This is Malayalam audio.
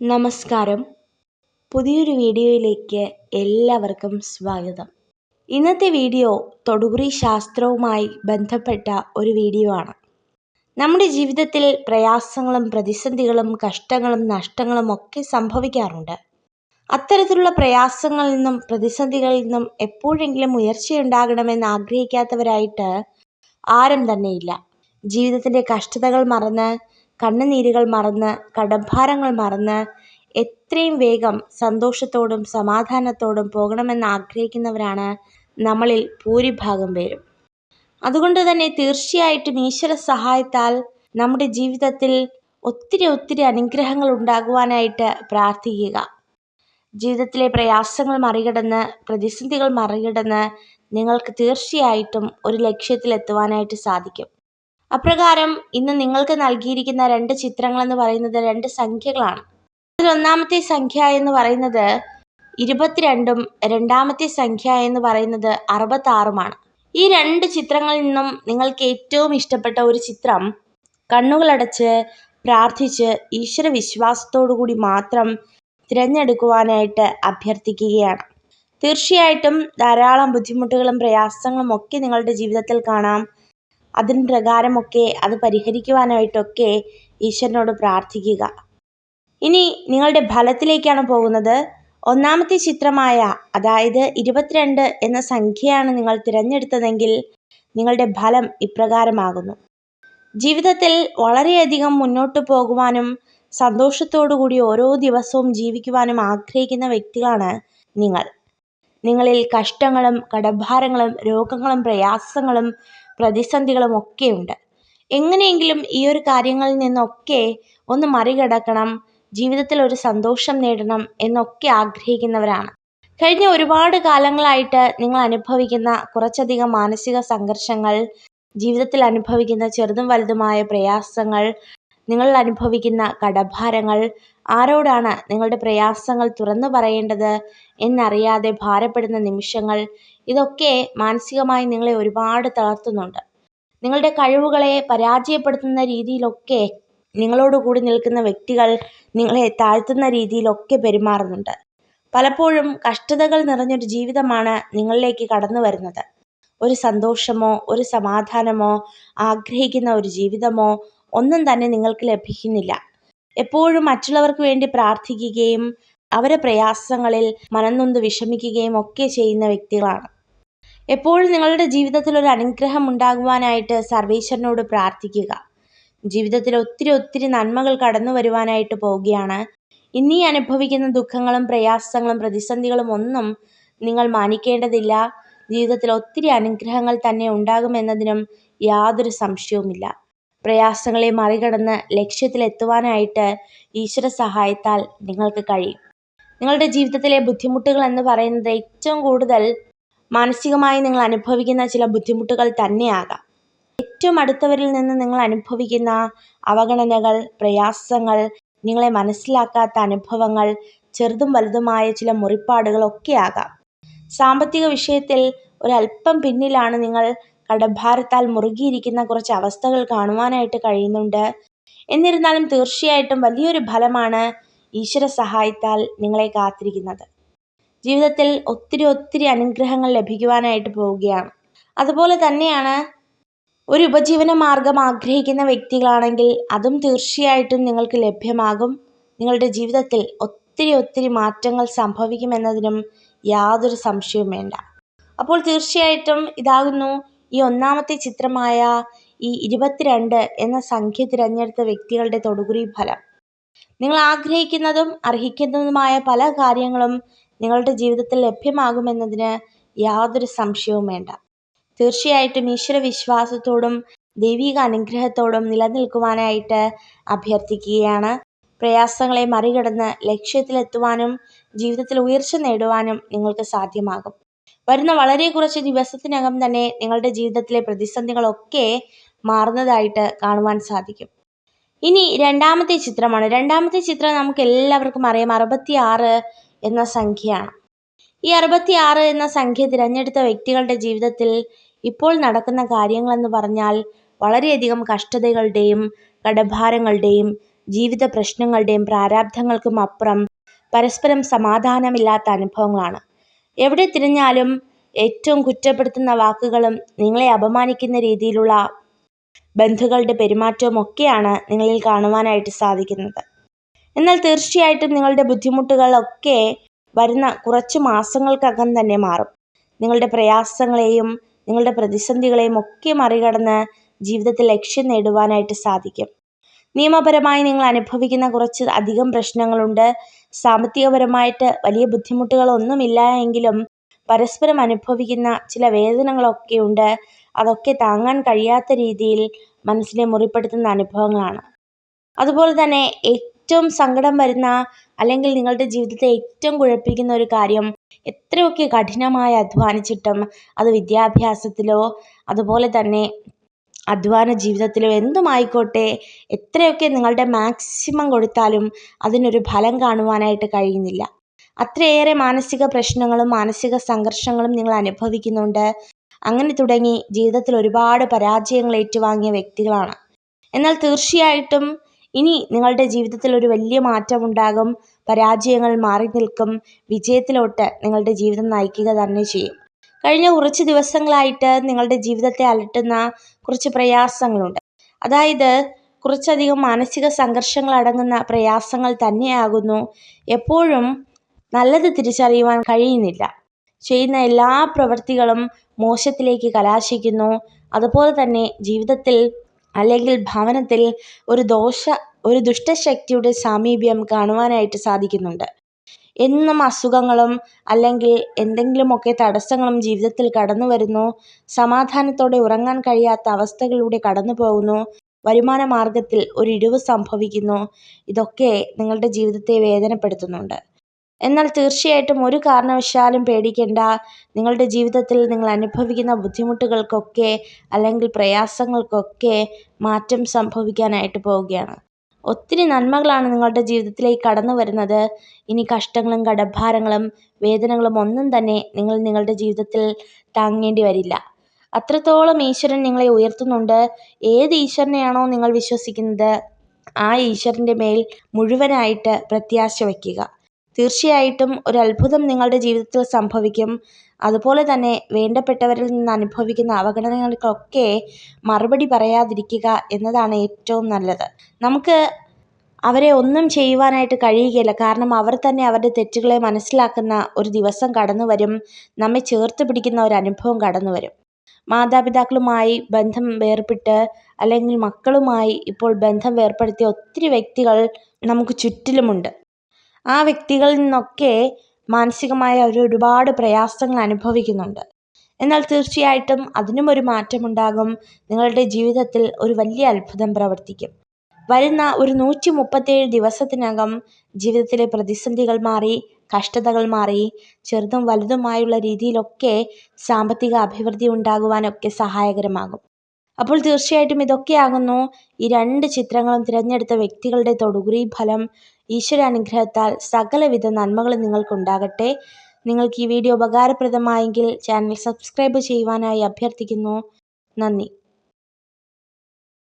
നമസ്കാരം. പുതിയൊരു വീഡിയോയിലേക്ക് എല്ലാവർക്കും സ്വാഗതം. ഇന്നത്തെ വീഡിയോ തൊടുകുറി ശാസ്ത്രവുമായി ബന്ധപ്പെട്ട ഒരു വീഡിയോ ആണ്. നമ്മുടെ ജീവിതത്തിൽ പ്രയാസങ്ങളും പ്രതിസന്ധികളും കഷ്ടങ്ങളും നഷ്ടങ്ങളും ഒക്കെ സംഭവിക്കാറുണ്ട്. അത്തരത്തിലുള്ള പ്രയാസങ്ങളിൽ നിന്നും പ്രതിസന്ധികളിൽ നിന്നും എപ്പോഴെങ്കിലും ഉയർച്ചയുണ്ടാകണമെന്ന് ആഗ്രഹിക്കാത്തവരായിട്ട് ആരും തന്നെയില്ല. ജീവിതത്തിന്റെ കഷ്ടതകൾ മറന്ന് കണ്ണുനീരുകൾ മറന്ന് കടഭാരങ്ങൾ മറന്ന് എത്രയും വേഗം സന്തോഷത്തോടും സമാധാനത്തോടും പോകണമെന്ന് ആഗ്രഹിക്കുന്നവരാണ് നമ്മളിൽ ഭൂരിഭാഗം പേരും. അതുകൊണ്ട് തന്നെ തീർച്ചയായിട്ടും ഈശ്വര സഹായത്താൽ നമ്മുടെ ജീവിതത്തിൽ ഒത്തിരി ഒത്തിരി അനുഗ്രഹങ്ങൾ ഉണ്ടാകുവാനായിട്ട് പ്രാർത്ഥിക്കുക. ജീവിതത്തിലെ പ്രയാസങ്ങൾ മറികടന്ന് പ്രതിസന്ധികൾ മറികടന്ന് നിങ്ങൾക്ക് തീർച്ചയായിട്ടും ഒരു ലക്ഷ്യത്തിലെത്തുവാനായിട്ട് സാധിക്കും. അപ്രകാരം ഇന്ന് നിങ്ങൾക്ക് നൽകിയിരിക്കുന്ന രണ്ട് ചിത്രങ്ങൾ എന്ന് പറയുന്നത് രണ്ട് സംഖ്യകളാണ്. അതിൽ ഒന്നാമത്തെ സംഖ്യ എന്ന് പറയുന്നത് ഇരുപത്തിരണ്ടും രണ്ടാമത്തെ സംഖ്യ എന്ന് പറയുന്നത് അറുപത്താറുമാണ്. ഈ രണ്ട് ചിത്രങ്ങളിൽ നിന്നും നിങ്ങൾക്ക് ഏറ്റവും ഇഷ്ടപ്പെട്ട ഒരു ചിത്രം കണ്ണുകളടച്ച് പ്രാർത്ഥിച്ച് ഈശ്വര വിശ്വാസത്തോടു കൂടി മാത്രം തിരഞ്ഞെടുക്കുവാനായിട്ട് അഭ്യർത്ഥിക്കുകയാണ്. തീർച്ചയായിട്ടും ധാരാളം ബുദ്ധിമുട്ടുകളും പ്രയാസങ്ങളും ഒക്കെ നിങ്ങളുടെ ജീവിതത്തിൽ കാണാം. അതിന് പ്രകാരമൊക്കെ അത് പരിഹരിക്കുവാനായിട്ടൊക്കെ ഈശ്വരനോട് പ്രാർത്ഥിക്കുക. ഇനി നിങ്ങളുടെ ഫലത്തിലേക്കാണ് പോകുന്നത്. ഒന്നാമത്തെ ചിത്രമായ അതായത് ഇരുപത്തിരണ്ട് എന്ന സംഖ്യയാണ് നിങ്ങൾ തിരഞ്ഞെടുത്തതെങ്കിൽ നിങ്ങളുടെ ഫലം ഇപ്രകാരമാകുന്നു. ജീവിതത്തിൽ വളരെയധികം മുന്നോട്ട് പോകുവാനും സന്തോഷത്തോടുകൂടി ഓരോ ദിവസവും ജീവിക്കുവാനും ആഗ്രഹിക്കുന്ന വ്യക്തികളാണ് നിങ്ങൾ. നിങ്ങളിൽ കഷ്ടങ്ങളും കടഭാരങ്ങളും രോഗങ്ങളും പ്രയാസങ്ങളും പ്രതിസന്ധികളും ഒക്കെയുണ്ട് എങ്ങനെയെങ്കിലും ഈ ഒരു കാര്യങ്ങളിൽ നിന്നൊക്കെ ഒന്ന് മറികടക്കണം ജീവിതത്തിൽ ഒരു സന്തോഷം നേടണം എന്നൊക്കെ ആഗ്രഹിക്കുന്നവരാണ്. കഴിഞ്ഞ ഒരുപാട് കാലങ്ങളായിട്ട് നിങ്ങൾ അനുഭവിക്കുന്ന കുറച്ചധികം മാനസിക സംഘർഷങ്ങൾ ജീവിതത്തിൽ അനുഭവിക്കുന്ന ചെറുതും വലുതുമായ പ്രയാസങ്ങൾ നിങ്ങൾ അനുഭവിക്കുന്ന കടഭാരങ്ങൾ ആരോടാണ് നിങ്ങളുടെ പ്രയാസങ്ങൾ തുറന്നു പറയേണ്ടത് എന്നറിയാതെ ഭാരപ്പെടുന്ന നിമിഷങ്ങൾ? ഇതൊക്കെ മാനസികമായി നിങ്ങളെ ഒരുപാട് തളർത്തുന്നുണ്ട്. നിങ്ങളുടെ കഴിവുകളെ പരാജയപ്പെടുത്തുന്ന രീതിയിലൊക്കെ നിങ്ങളോട് കൂടി നിൽക്കുന്ന വ്യക്തികൾ നിങ്ങളെ താഴ്ത്തുന്ന രീതിയിലൊക്കെ പെരുമാറുന്നുണ്ട്. പലപ്പോഴും കഷ്ടതകൾ നിറഞ്ഞൊരു ജീവിതമാണ് നിങ്ങളിലേക്ക് കടന്നു വരുന്നത്. ഒരു സന്തോഷമോ ഒരു സമാധാനമോ ആഗ്രഹിക്കുന്ന ഒരു ജീവിതമോ ഒന്നും തന്നെ നിങ്ങൾക്ക് ലഭിക്കുന്നില്ല. എപ്പോഴും മറ്റുള്ളവർക്ക് വേണ്ടി പ്രാർത്ഥിക്കുകയും അവരെ പ്രയാസങ്ങളിൽ മനംനൊന്ത് വിഷമിക്കുകയും ഒക്കെ ചെയ്യുന്ന വ്യക്തികളാണ്. എപ്പോഴും നിങ്ങളുടെ ജീവിതത്തിൽ ഒരു അനുഗ്രഹം ഉണ്ടാകുവാനായിട്ട് സർവേശ്വരനോട് പ്രാർത്ഥിക്കുക. ജീവിതത്തിൽ ഒത്തിരി ഒത്തിരി നന്മകൾ കടന്നു വരുവാനായിട്ട് പോവുകയാണ്. ഇനി അനുഭവിക്കുന്ന ദുഃഖങ്ങളും പ്രയാസങ്ങളും പ്രതിസന്ധികളും ഒന്നും നിങ്ങൾ മാനിക്കേണ്ടതില്ല. ജീവിതത്തിൽ ഒത്തിരി അനുഗ്രഹങ്ങൾ തന്നെ ഉണ്ടാകുമെന്നതിനും യാതൊരു സംശയവുമില്ല. പ്രയാസങ്ങളെ മറികടന്ന് ലക്ഷ്യത്തിലെത്തുവാനായിട്ട് ഈശ്വര സഹായത്താൽ നിങ്ങൾക്ക് കഴിയും. നിങ്ങളുടെ ജീവിതത്തിലെ ബുദ്ധിമുട്ടുകൾ എന്ന് പറയുന്നത് ഏറ്റവും കൂടുതൽ മാനസികമായി നിങ്ങൾ അനുഭവിക്കുന്ന ചില ബുദ്ധിമുട്ടുകൾ തന്നെയാകാം. ഏറ്റവും അടുത്തവരിൽ നിന്ന് നിങ്ങൾ അനുഭവിക്കുന്ന അവഗണനകൾ പ്രയാസങ്ങൾ നിങ്ങളെ മനസ്സിലാക്കാത്ത അനുഭവങ്ങൾ ചെറുതും വലുതുമായ ചില മുറിപ്പാടുകളൊക്കെ ആകാം. സാമ്പത്തിക വിഷയത്തിൽ ഒരല്പം പിന്നിലാണ് നിങ്ങൾ കടഭാരത്താൽ മുറുകിയിരിക്കുന്ന കുറച്ച് അവസ്ഥകൾ കാണുവാനായിട്ട് കഴിയുന്നുണ്ട്. എന്നിരുന്നാലും തീർച്ചയായിട്ടും വലിയൊരു ഫലമാണ് ഈശ്വര സഹായത്താൽ നിങ്ങളെ കാത്തിരിക്കുന്നത്. ജീവിതത്തിൽ ഒത്തിരി ഒത്തിരി അനുഗ്രഹങ്ങൾ ലഭിക്കുവാനായിട്ട് പോവുകയാണ്. അതുപോലെ തന്നെയാണ് ഒരു ഉപജീവന മാർഗം ആഗ്രഹിക്കുന്ന വ്യക്തികളാണെങ്കിൽ അതും തീർച്ചയായിട്ടും നിങ്ങൾക്ക് ലഭ്യമാകും. നിങ്ങളുടെ ജീവിതത്തിൽ ഒത്തിരി ഒത്തിരി മാറ്റങ്ങൾ സംഭവിക്കുമെന്നതിനും യാതൊരു സംശയവും വേണ്ട. അപ്പോൾ തീർച്ചയായിട്ടും ഇതാകുന്നു ഈ ഒന്നാമത്തെ ചിത്രമായ ഈ ഇരുപത്തിരണ്ട് എന്ന സംഖ്യ തിരഞ്ഞെടുത്ത വ്യക്തികളുടെ തൊടുകുറി ഫലം. നിങ്ങൾ ആഗ്രഹിക്കുന്നതും അർഹിക്കുന്നതുമായ പല കാര്യങ്ങളും നിങ്ങളുടെ ജീവിതത്തിൽ ലഭ്യമാകുമെന്നതിന് യാതൊരു സംശയവും വേണ്ട. തീർച്ചയായിട്ടും ഈശ്വര വിശ്വാസത്തോടും ദൈവിക അനുഗ്രഹത്തോടും നിലനിൽക്കുവാനായിട്ട് അഭ്യർത്ഥിക്കുകയാണ്. പ്രയാസങ്ങളെ മറികടന്ന് ലക്ഷ്യത്തിലെത്തുവാനും ജീവിതത്തിൽ ഉയർച്ച നേടുവാനും നിങ്ങൾക്ക് സാധ്യമാകും. വരുന്ന വളരെ കുറച്ച് ദിവസത്തിനകം തന്നെ നിങ്ങളുടെ ജീവിതത്തിലെ പ്രതിസന്ധികളൊക്കെ മാറുന്നതായിട്ട് കാണുവാൻ സാധിക്കും. ഇനി രണ്ടാമത്തെ ചിത്രമാണ്. രണ്ടാമത്തെ ചിത്രം നമുക്ക് എല്ലാവർക്കും അറിയാം. അറുപത്തി ആറ് എന്ന സംഖ്യയാണ്. ഈ അറുപത്തി ആറ് എന്ന സംഖ്യ തിരഞ്ഞെടുത്ത വ്യക്തികളുടെ ജീവിതത്തിൽ ഇപ്പോൾ നടക്കുന്ന കാര്യങ്ങളെന്ന് പറഞ്ഞാൽ വളരെയധികം കഷ്ടതകളുടെയും കടഭാരങ്ങളുടെയും ജീവിത പ്രശ്നങ്ങളുടെയും പ്രാരാബ്ധങ്ങൾക്കും അപ്പുറം പരസ്പരം സമാധാനമില്ലാത്ത അനുഭവങ്ങളാണ്. എവിടെ തിരിഞ്ഞാലും ഏറ്റവും കുറ്റപ്പെടുത്തുന്ന വാക്കുകളും നിങ്ങളെ അപമാനിക്കുന്ന രീതിയിലുള്ള ബന്ധുക്കളുടെ പെരുമാറ്റവും ഒക്കെയാണ് നിങ്ങളിൽ കാണുവാനായിട്ട് സാധിക്കുന്നത്. എന്നാൽ തീർച്ചയായിട്ടും നിങ്ങളുടെ ബുദ്ധിമുട്ടുകളൊക്കെ വരുന്ന കുറച്ച് മാസങ്ങൾക്കകം തന്നെ മാറും. നിങ്ങളുടെ പ്രയാസങ്ങളെയും നിങ്ങളുടെ പ്രതിസന്ധികളെയും ഒക്കെ മറികടന്ന് ജീവിതത്തിൽ ലക്ഷ്യം നേടുവാനായിട്ട് സാധിക്കും. നിയമപരമായി നിങ്ങൾ അനുഭവിക്കുന്ന കുറച്ച് അധികം പ്രശ്നങ്ങളുണ്ട്. സാമ്പത്തികപരമായിട്ട് വലിയ ബുദ്ധിമുട്ടുകളൊന്നുമില്ല എങ്കിലും പരസ്പരം അനുഭവിക്കുന്ന ചില വേദനകളൊക്കെയുണ്ട്. അതൊക്കെ താങ്ങാൻ കഴിയാത്ത രീതിയിൽ മനസ്സിനെ മുറിപ്പെടുത്തുന്ന അനുഭവങ്ങളാണ്. അതുപോലെ തന്നെ ഏറ്റവും സങ്കടം വരുന്ന അല്ലെങ്കിൽ നിങ്ങളുടെ ജീവിതത്തെ ഏറ്റവും കുഴപ്പിക്കുന്ന ഒരു കാര്യം എത്രയൊക്കെ കഠിനമായി അധ്വാനിച്ചിട്ടും അത് വിദ്യാഭ്യാസത്തിലോ അതുപോലെ തന്നെ അധ്വാന ജീവിതത്തിലോ എന്തുമായിക്കോട്ടെ എത്രയൊക്കെ നിങ്ങളുടെ മാക്സിമം കൊടുത്താലും അതിനൊരു ഫലം കാണുവാനായിട്ട് കഴിയുന്നില്ല. അത്രയേറെ മാനസിക പ്രശ്നങ്ങളും മാനസിക സംഘർഷങ്ങളും നിങ്ങൾ അനുഭവിക്കുന്നുണ്ട്. അങ്ങനെ തുടങ്ങി ജീവിതത്തിൽ ഒരുപാട് പരാജയങ്ങൾ ഏറ്റുവാങ്ങിയ വ്യക്തികളാണ്. എന്നാൽ തീർച്ചയായിട്ടും ഇനി നിങ്ങളുടെ ജീവിതത്തിൽ ഒരു വലിയ മാറ്റമുണ്ടാകും. പരാജയങ്ങൾ മാറി നിൽക്കും. വിജയത്തിലോട്ട് നിങ്ങളുടെ ജീവിതം നയിക്കുക തന്നെ ചെയ്യും. കഴിഞ്ഞ കുറച്ച് ദിവസങ്ങളായിട്ട് നിങ്ങളുടെ ജീവിതത്തെ അലട്ടുന്ന കുറച്ച് പ്രയാസങ്ങളുണ്ട്. അതായത് കുറച്ചധികം മാനസിക സംഘർഷങ്ങൾ അടങ്ങുന്ന പ്രയാസങ്ങൾ തന്നെയാകുന്നു. എപ്പോഴും നല്ലത് തിരിച്ചറിയുവാൻ കഴിയുന്നില്ല. ചെയ്യുന്ന എല്ലാ പ്രവൃത്തികളും മോശത്തിലേക്ക് കലാശിക്കുന്നു. അതുപോലെ തന്നെ ജീവിതത്തിൽ അല്ലെങ്കിൽ ഭവനത്തിൽ ഒരു ദോഷ ഒരു ദുഷ്ടശക്തിയുടെ സാമീപ്യം കാണുവാനായിട്ട് സാധിക്കുന്നുണ്ട്. എന്നും അസുഖങ്ങളും അല്ലെങ്കിൽ എന്തെങ്കിലുമൊക്കെ തടസ്സങ്ങളും ജീവിതത്തിൽ കടന്നു വരുന്നു. സമാധാനത്തോടെ ഉറങ്ങാൻ കഴിയാത്ത അവസ്ഥകളിലൂടെ കടന്നു പോകുന്നു. വരുമാന മാർഗത്തിൽ ഒരു ഇടിവ് സംഭവിക്കുന്നു. ഇതൊക്കെ നിങ്ങളുടെ ജീവിതത്തെ വേദനപ്പെടുത്തുന്നുണ്ട്. എന്നാൽ തീർച്ചയായിട്ടും ഒരു കാരണവശാലും പേടിക്കേണ്ട. നിങ്ങളുടെ ജീവിതത്തിൽ നിങ്ങൾ അനുഭവിക്കുന്ന ബുദ്ധിമുട്ടുകൾക്കൊക്കെ അല്ലെങ്കിൽ പ്രയാസങ്ങൾക്കൊക്കെ മാറ്റം സംഭവിക്കാനായിട്ട് പോവുകയാണ്. ഒത്തിരി നന്മകളാണ് നിങ്ങളുടെ ജീവിതത്തിലേക്ക് കടന്നു വരുന്നത്. ഇനി കഷ്ടങ്ങളും കടഭാരങ്ങളും വേദനകളും ഒന്നും തന്നെ നിങ്ങൾ നിങ്ങളുടെ ജീവിതത്തിൽ താങ്ങേണ്ടി വരില്ല. അത്രത്തോളം ഈശ്വരൻ നിങ്ങളെ ഉയർത്തുന്നുണ്ട്. ഏത് ഈശ്വരനെയാണോ നിങ്ങൾ വിശ്വസിക്കുന്നത് ആ ഈശ്വരന്റെ മേൽ മുഴുവനായിട്ട് പ്രത്യാശ വയ്ക്കുക. തീർച്ചയായിട്ടും ഒരു അത്ഭുതം നിങ്ങളുടെ ജീവിതത്തിൽ സംഭവിക്കും. അതുപോലെ തന്നെ വേണ്ടപ്പെട്ടവരിൽ നിന്ന് അനുഭവിക്കുന്ന അവഗണനകൾക്കൊക്കെ മറുപടി പറയാതിരിക്കുക എന്നതാണ് ഏറ്റവും നല്ലത്. നമുക്ക് അവരെ ഒന്നും ചെയ്യുവാനായിട്ട് കഴിയുകയില്ല. കാരണം അവർ തന്നെ അവരുടെ തെറ്റുകളെ മനസ്സിലാക്കുന്ന ഒരു ദിവസം കടന്നു വരും. നമ്മെ ചേർത്ത് പിടിക്കുന്ന ഒരു അനുഭവം കടന്നു വരും. മാതാപിതാക്കളുമായി ബന്ധം വേർപെട്ട് അല്ലെങ്കിൽ മക്കളുമായി ഇപ്പോൾ ബന്ധം വേർപ്പെടുത്തിയ ഒത്തിരി വ്യക്തികൾ നമുക്ക് ചുറ്റിലുമുണ്ട്. ആ വ്യക്തികളിൽ നിന്നൊക്കെ മാനസികമായ അവർ ഒരുപാട് പ്രയാസങ്ങൾ അനുഭവിക്കുന്നുണ്ട്. എന്നാൽ തീർച്ചയായിട്ടും അതിനും ഒരു മാറ്റമുണ്ടാകും. നിങ്ങളുടെ ജീവിതത്തിൽ ഒരു വലിയ അത്ഭുതം പ്രവർത്തിക്കും. വരുന്ന ഒരു നൂറ്റി മുപ്പത്തേഴ് ദിവസത്തിനകം ജീവിതത്തിലെ പ്രതിസന്ധികൾ മാറി കഷ്ടതകൾ മാറി ചെറുതും വലുതുമായുള്ള രീതിയിലൊക്കെ സാമ്പത്തിക അഭിവൃദ്ധി ഉണ്ടാകുവാനൊക്കെ സഹായകരമാകും. അപ്പോൾ തീർച്ചയായിട്ടും ഇതൊക്കെയാകുന്നു. ഈ രണ്ട് ചിത്രങ്ങളും തിരഞ്ഞെടുത്ത വ്യക്തികളുടെ തൊടുകുറി ഫലം ഈശ്വരാനുഗ്രഹത്താൽ സകലവിധ നന്മകളും നിങ്ങൾക്കുണ്ടാകട്ടെ. നിങ്ങൾക്ക് ഈ വീഡിയോ ഉപകാരപ്രദമായെങ്കിൽ ചാനൽ സബ്സ്ക്രൈബ് ചെയ്യുവാനായി അഭ്യർത്ഥിക്കുന്നു. നന്ദി.